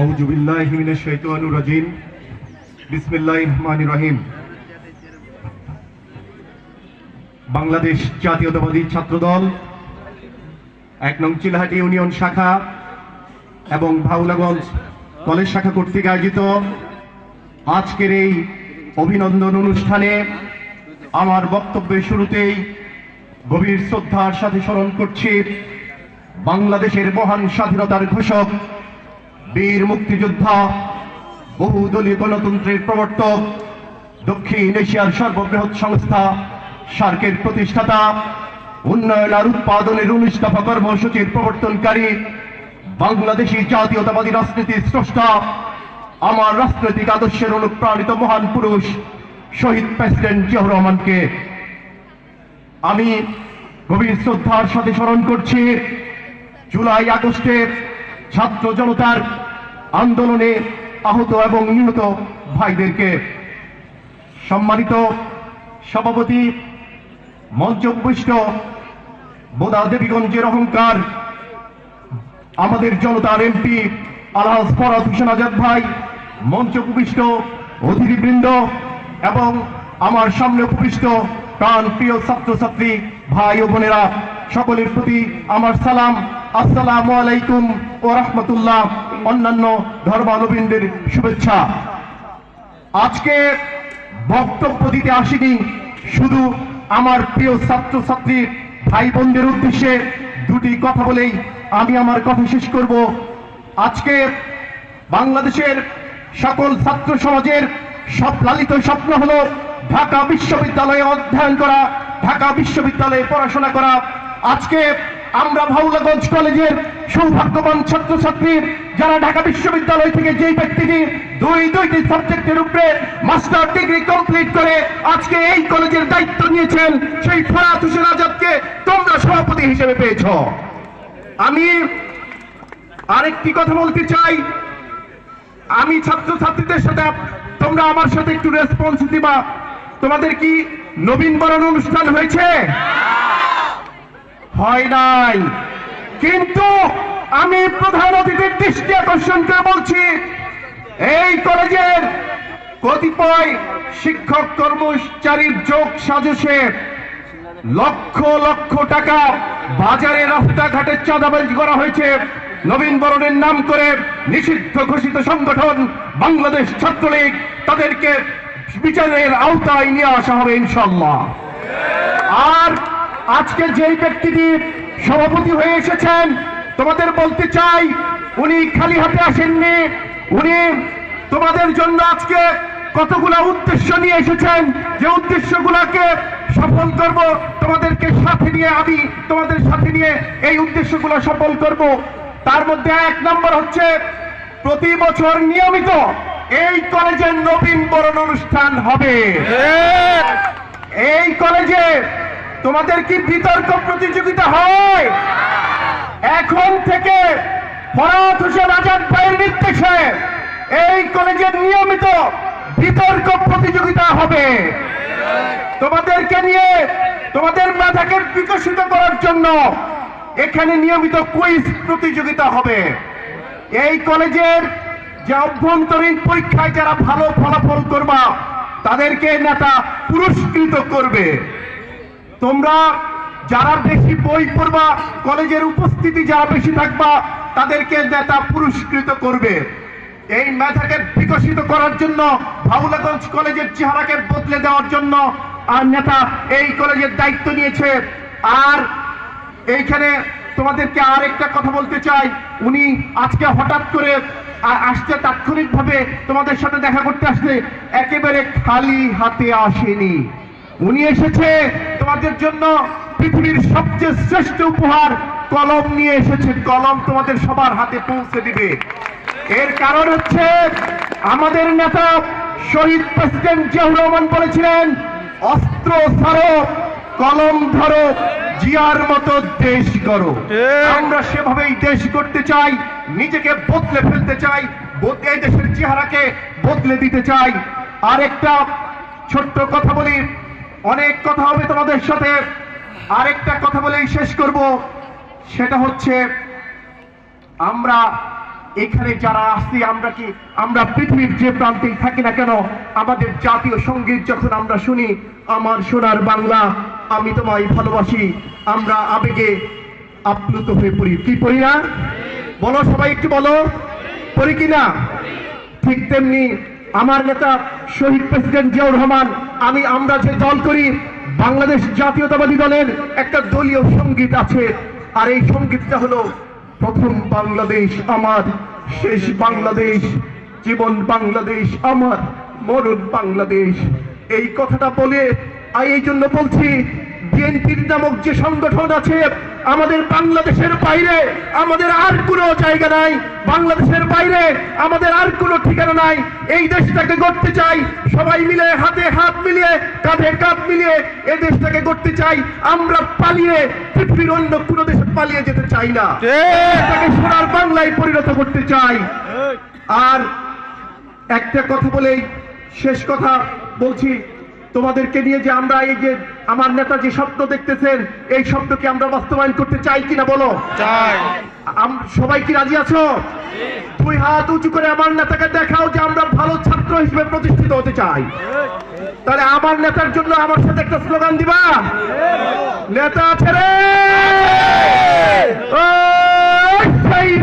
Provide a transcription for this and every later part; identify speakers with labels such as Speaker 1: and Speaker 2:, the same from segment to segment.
Speaker 1: আউযু বিল্লাহি মিনাশ শাইতানির রাজিম। বিসমিল্লাহির রহমানির রহিম। বাংলাদেশ জাতীয়তাবাদী ছাত্রদল, এক নং চিলাহাটি ইউনিয়ন শাখা এবং ভাউলাগঞ্জ কলেজ শাখা কর্তৃক আয়োজিত আজকের এই অভিনন্দন অনুষ্ঠানে আমার বক্তব্যের শুরুতেই গভীর শ্রদ্ধার সাথে স্মরণ করছি বাংলাদেশের মহান স্বাধীনতার ঘোষক বীর মুক্তিযোদ্ধা, বহুদলীয় গণতন্ত্রের প্রবর্তক, দক্ষিণ এশিয়ার সর্ববৃহৎ সংস্থা সার্কের প্রতিষ্ঠাতা, উন্নয়ন আর উৎপাদনের দফা কর্মসূচির প্রবর্তনকারী, বাংলাদেশী জাতীয়তাবাদী রাজনীতির স্রষ্টা, আমার রাজনৈতিক আদর্শের অনুপ্রাণিত মহান পুরুষ, শহীদ প্রেসিডেন্ট জিয়াউর রহমানকে। আমি গভীর শ্রদ্ধার সাথে স্মরণ করছি, জুলাই আগস্টের ছাত্র জনতার আন্দোলনে আহত এবং নিহত ভাইদেরকে সম্মানিত সভাপতি মঞ্চ উপবিষ্ট বোদা দেবীগঞ্জের অহংকার, আমাদের জনতার এমপি আলহাজ ফরাজ হোসেন আজাদ ভাই মঞ্চ উপবিষ্ট অতিথিবৃন্দ এবং আমার সামনে উপবিষ্ট প্রাণ প্রিয় ছাত্রছাত্রী ভাই ও বোনেরা, সকলের প্রতি আমার সালাম। আসসালামু আলাইকুম ও রহমতুল্লাহ, অন্যান্য ধর্মাবলম্বীদের শুভেচ্ছা। আজকে বক্তব্য দিতে আসিনি, শুধু আমার প্রিয় ছাত্রছাত্রী ভাই বোনদের উদ্দেশ্যে দুটি কথা বলেই আমি আমার কথা শেষ করব। আজকে বাংলাদেশের সকল ছাত্র সমাজের সব লালিত স্বপ্ন হলো ঢাকা বিশ্ববিদ্যালয়ে অধ্যয়ন করা, ঢাকা বিশ্ববিদ্যালয়ে পড়াশোনা করা। আজকে আমরা ভাউলাগঞ্জ কলেজের সৌভাগ্যবান ছাত্রছাত্রী যারা ঢাকা বিশ্ববিদ্যালয় থেকে যেই ব্যক্তিটি দুই, দুইটি সাবজেক্টের উপরে মাস্টার ডিগ্রি কমপ্লিট করে আজকে এই কলেজের দায়িত্ব নিয়েছেন, সেই ফরাত হোসেন আজাদকে তোমরা সভাপতি হিসেবে পেয়েছ। আমি আরেকটি কথা বলতে চাই। আমি ছাত্রছাত্রীদের সাথে তোমরা আমার সাথে একটু রেসপন্স দিবা। তোমাদের কি নবীন বরণ অনুষ্ঠান হয়েছে? হয় নাই। কিন্তু আমি প্রধান অতিথির দৃষ্টি আকর্ষণ করে বলছি, এই কলেজের কতিপয় শিক্ষক কর্মচারীর যোগ সাজসে লক্ষ লক্ষ টাকা বাজারে রাস্তাঘাটে চাঁদাবাজি করা হয়েছে। নবীন বরণের নাম করে নিষিদ্ধ ঘোষিত সংগঠন বাংলাদেশ ছাত্রলীগ, তাদেরকে বিচারের আওতায় নিয়ে আসা হবে ইনশাল্লাহ আর আজকে যেই ব্যক্তিটি সভাপতি হয়ে এসেছেন তোমাদের বলতে চাই উনি খালি হাতে আসেননি উনি তোমাদের জন্য আজকে কতগুলা উদ্দেশ্য নিয়ে এসেছেন যে উদ্দেশ্যগুলোকে সফল করব তোমাদেরকে সাথে নিয়ে আমি তোমাদের সাথে নিয়ে এই উদ্দেশ্যগুলো সফল করব। তার মধ্যে এক নম্বর হচ্ছে প্রতি বছর নিয়মিত এই কলেজের নবীন বরণ অনুষ্ঠান হবে। এই কলেজে তোমাদের কি বিতর্ক প্রতিযোগিতা হয়? এখন থেকে ফরাত হোসেন আজাদ ভাইয়ের নির্দেশে এই কলেজের নিয়মিত বিতর্ক প্রতিযোগিতা হবে। তোমাদেরকে নিয়ে তোমাদের মেধাকে বিকশিত করার জন্য এখানে নিয়মিত কুইজ প্রতিযোগিতা হবে। এই কলেজের যে অভ্যন্তরীণ পরীক্ষায় যারা ভালো ফলাফল করবা, তাদেরকে নেতা পুরস্কৃত করবে। তোমরা যারা বেশি বই পড়বা, কলেজের উপস্থিতি যারা বেশি থাকবা, তাদেরকে নেতা পুরস্কৃত করবে। এই মেধাকে বিকশিত করার জন্য ভাউলাগঞ্জ কলেজের চেহারাকে বদলে দেওয়ার জন্য আর নেতা এই কলেজের দায়িত্ব নিয়েছে। আর এইখানে তোমাদেরকে আর একটা কথা বলতে চাই। উনি আজকে হঠাৎ করে আ- আসছে তাৎক্ষণিকভাবে তোমাদের সাথে দেখা করতে আসলে একেবারে খালি হাতে আসেনি। উনি এসেছে তোমাদের জন্য পৃথিবীর সবচেয়ে শ্রেষ্ঠ উপহার কলম নিয়ে এসেছে। কলম তোমাদের সবার হাতে পৌঁছে দিবে। এর কারণ হচ্ছে আমাদের নেতা শহীদ প্রেসিডেন্ট জিয়াউর রহমান বলেছিলেন অস্ত্র ছাড়ো কলম ধরো জিয়ার মতো দেশ করো আমরা সেভাবেই দেশ করতে চাই নিজেকে বদলে ফেলতে চাই এই দেশের চেহারাকে বদলে দিতে চাই। আর একটা ছোট্ট কথা বলি অনেক কথা হবে তোমাদের সাথে। আরেকটা কথা বলেই শেষ করব। সেটা হচ্ছে, আমরা এখানে যারা আসছি আমরা কি, আমরা পৃথিবীর যে প্রান্তেই থাকি না কেন, আমাদের জাতীয় সংগীত যখন আমরা শুনি, আমার সোনার বাংলা, আমি তোমায় ভালোবাসি, আমরা আবেগে আপ্লুত হয়ে পড়ি। কি পড়ি না? বলো সবাই একটু বলো। পড়ি কিনা ঠিক তেমনি আমার নেতা শহীদ প্রেসিডেন্ট জিয়াউর রহমান আমি, আমরা যে দল করি, বাংলাদেশ জাতীয়তাবাদী দলের একটা দলীয় সংগীত আছে। আর এই সঙ্গীতটা হলো, প্রথম বাংলাদেশ আমার, শেষ বাংলাদেশ, জীবন বাংলাদেশ আমার, মরণ বাংলাদেশ। এই কথাটা বলে এই জন্য বলছি, বিএনপির নামক যে সংগঠন আছে আমাদের বাংলাদেশের বাইরে আমাদের আর কোনো জায়গা নাই। বাংলাদেশের বাইরে আমাদের আর কোনো ঠিকানা নাই। এই দেশটাকে গড়তে চাই সবাই মিলে হাতে হাত মিলিয়ে কাঁধে কাঁধ মিলিয়ে এই দেশটাকে গড়তে চাই। আমরা পালিয়ে পৃথিবীর অন্য কোনো দেশে পালিয়ে যেতে চাই না। এটাকে সোনার বাংলায় পরিণত করতে চাই। আর একটা কথা বলেই শেষ কথা বলছি। তোমাদেরকে নিয়ে যে আমরা এই যে আমার নেতা যে স্বপ্ন দেখতেছেন এই স্বপ্নকে আমরা বাস্তবায়ন করতে চাই কিনা বলো? সবাই কি রাজি আছো? দুই হাত উঁচু করে আমার নেতাকে দেখাও যে আমরা ভালো ছাত্র হিসেবে প্রতিষ্ঠিত হতে চাই। তাহলে আমার নেতার জন্য আমার সাথে একটা স্লোগান দিবা? নেতা আছে রে!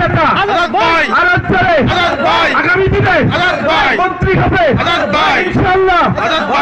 Speaker 1: নেতা! আগামী দিনে মন্ত্রী হবে।
Speaker 2: আজাদ